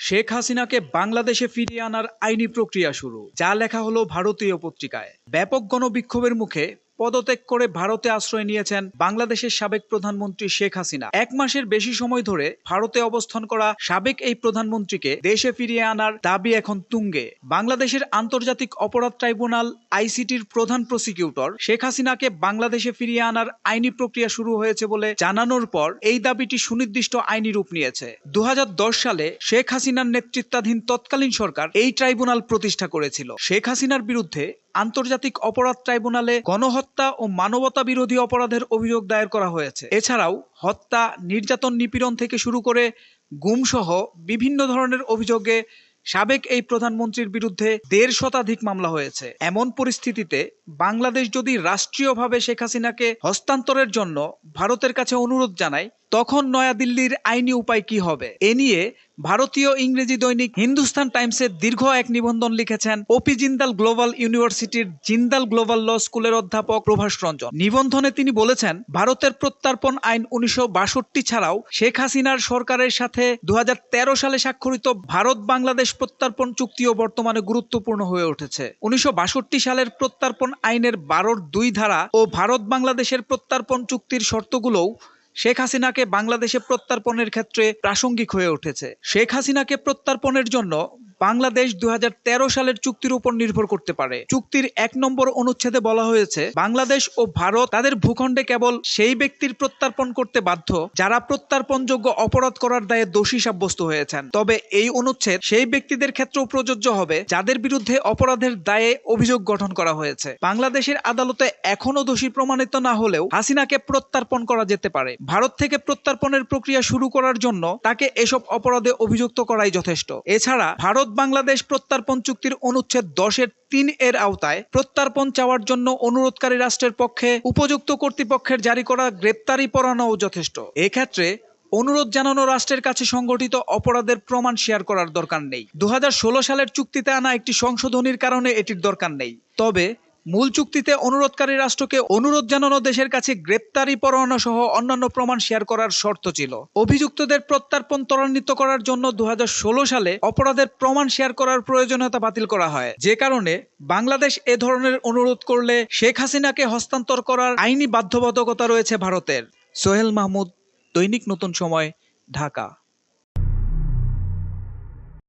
শেখ হাসিনাকে বাংলাদেশে ফিরিয়ে আনার আইনি প্রক্রিয়া শুরু, যা লেখা হলো ভারতীয় পত্রিকায়। ব্যাপক গণবিক্ষোভের মুখে পদত্যাগ করে ভারতে আশ্রয় নিয়েছেন বাংলাদেশের সাবেক প্রধানমন্ত্রী শেখ হাসিনা। এক মাসের বেশি সময় ধরে ভারতে অবস্থান করা সাবেক এই প্রধানমন্ত্রীকে দেশে ফিরিয়ে আনার দাবি এখন তুঙ্গে। বাংলাদেশের আন্তর্জাতিক অপরাধ ট্রাইব্যুনাল আইসিটির প্রধান প্রসিকিউটর শেখ হাসিনাকে বাংলাদেশে ফিরিয়ে আনার আইনি প্রক্রিয়া শুরু হয়েছে বলে জানানোর পর এই দাবিটি সুনির্দিষ্ট আইনি রূপ নিয়েছে। দু হাজার দশ সালে শেখ হাসিনার নেতৃত্বাধীন তৎকালীন সরকার এই ট্রাইব্যুনাল প্রতিষ্ঠা করেছিল। শেখ হাসিনার বিরুদ্ধে আন্তর্জাতিক অপরাধ ট্রাইব্যুনালে গণহত্যা ও মানবতা বিরোধী অপরাধের অভিযোগ দায়ের করা হয়েছে। এছাড়াও হত্যা, নির্যাতন নিপীড়ন থেকে শুরু করে গুমসহ বিভিন্ন ধরনের অভিযোগে সাবেক এই প্রধানমন্ত্রীর বিরুদ্ধে দেড় শতাধিক মামলা হয়েছে। এমন পরিস্থিতিতে বাংলাদেশ যদি রাষ্ট্রীয়ভাবে শেখ হাসিনাকে হস্তান্তরের জন্য ভারতের কাছে অনুরোধ জানায় তখন নয়াদিল্লির আইনি উপায় কি হবে? এ নিয়ে ভারতীয় ইংরেজি দৈনিক হিন্দুস্তান টাইমসে দীর্ঘ এক নিবন্ধন লিখেছেন ওপি জিন্দাল গ্লোবাল ইউনিভার্সিটির জিন্দাল গ্লোবাল ল স্কুলের অধ্যাপক প্রভাস রঞ্জন। নিবন্ধনে তিনি বলেছেন, ভারতের প্রত্যর্পণ আইন উনিশশো বাষট্টি ছাড়াও শেখ হাসিনার সরকারের সাথে দু হাজার তেরো সালে স্বাক্ষরিত ভারত বাংলাদেশ প্রত্যার্পণ চুক্তিও বর্তমানে গুরুত্বপূর্ণ হয়ে উঠেছে। উনিশশো বাষট্টি সালের প্রত্যর্পণ আইনের বারোর দুই ধারা ও ভারত বাংলাদেশের প্রত্যার্পণ চুক্তির শর্তগুলোও শেখ হাসিনাকে বাংলাদেশে প্রত্যার্পণের ক্ষেত্রে প্রাসঙ্গিক হয়ে উঠেছে। শেখ হাসিনাকে প্রত্যার্পণের জন্য বাংলাদেশ দু হাজার তেরো সালের চুক্তির উপর নির্ভর করতে পারে। চুক্তির এক নম্বর অনুচ্ছেদে বলা হয়েছে, বাংলাদেশ ও ভারত তাদের ভূখণ্ডে কেবল সেই ব্যক্তির প্রত্যর্পণ করতে বাধ্য, যারা প্রত্যর্পণযোগ্য অপরাধ করার দায়ে দোষী সাব্যস্ত হয়েছেন। তবে এই অনুচ্ছেদ সেই ব্যক্তিদের ক্ষেত্রেও প্রযোজ্য হবে, যাদের বিরুদ্ধে অপরাধের দায়ে অভিযোগ গঠন করা হয়েছে। বাংলাদেশের আদালতে এখনও দোষী প্রমাণিত না হলেও হাসিনাকে প্রত্যর্পণ করা যেতে পারে। ভারত থেকে প্রত্যার্পণের প্রক্রিয়া শুরু করার জন্য তাকে এসব অপরাধে অভিযুক্ত করাই যথেষ্ট। এছাড়া ভারত বাংলাদেশ প্রত্যর্পণ চুক্তির অনুচ্ছেদ দশের তিন এর আওতায় প্রত্যর্পণ চাওয়ার জন্য অনুরোধকারী রাষ্ট্রের পক্ষে উপযুক্ত কর্তৃপক্ষের জারি করা গ্রেপ্তারি পরানো যথেষ্ট। এক্ষেত্রে অনুরোধ জানানো রাষ্ট্রের কাছে সংগঠিত অপরাধের প্রমাণ শেয়ার করার দরকার নেই। দু হাজার ষোলো সালের চুক্তিতে আনা একটি সংশোধনীর কারণে এটির দরকার নেই। তবে মূল চুক্তিতে অনুরোধকারী রাষ্ট্রকে অনুরোধ জানানো দেশের কাছে গ্রেপ্তারি পরোয়ানা সহ অন্যান্য প্রমাণ শেয়ার করার শর্ত ছিল। অভিযুক্তদের প্রত্যর্পণ ত্বরান্বিত করার জন্য দু হাজার ষোলো সালে অপরাধের প্রমাণ শেয়ার করার প্রয়োজনীয়তা বাতিল করা হয়। যে কারণে বাংলাদেশ এ ধরনের অনুরোধ করলে শেখ হাসিনাকে হস্তান্তর করার আইনি বাধ্যবাধকতা রয়েছে ভারতের। সোহেল মাহমুদ, দৈনিক নতুন সময়, ঢাকা।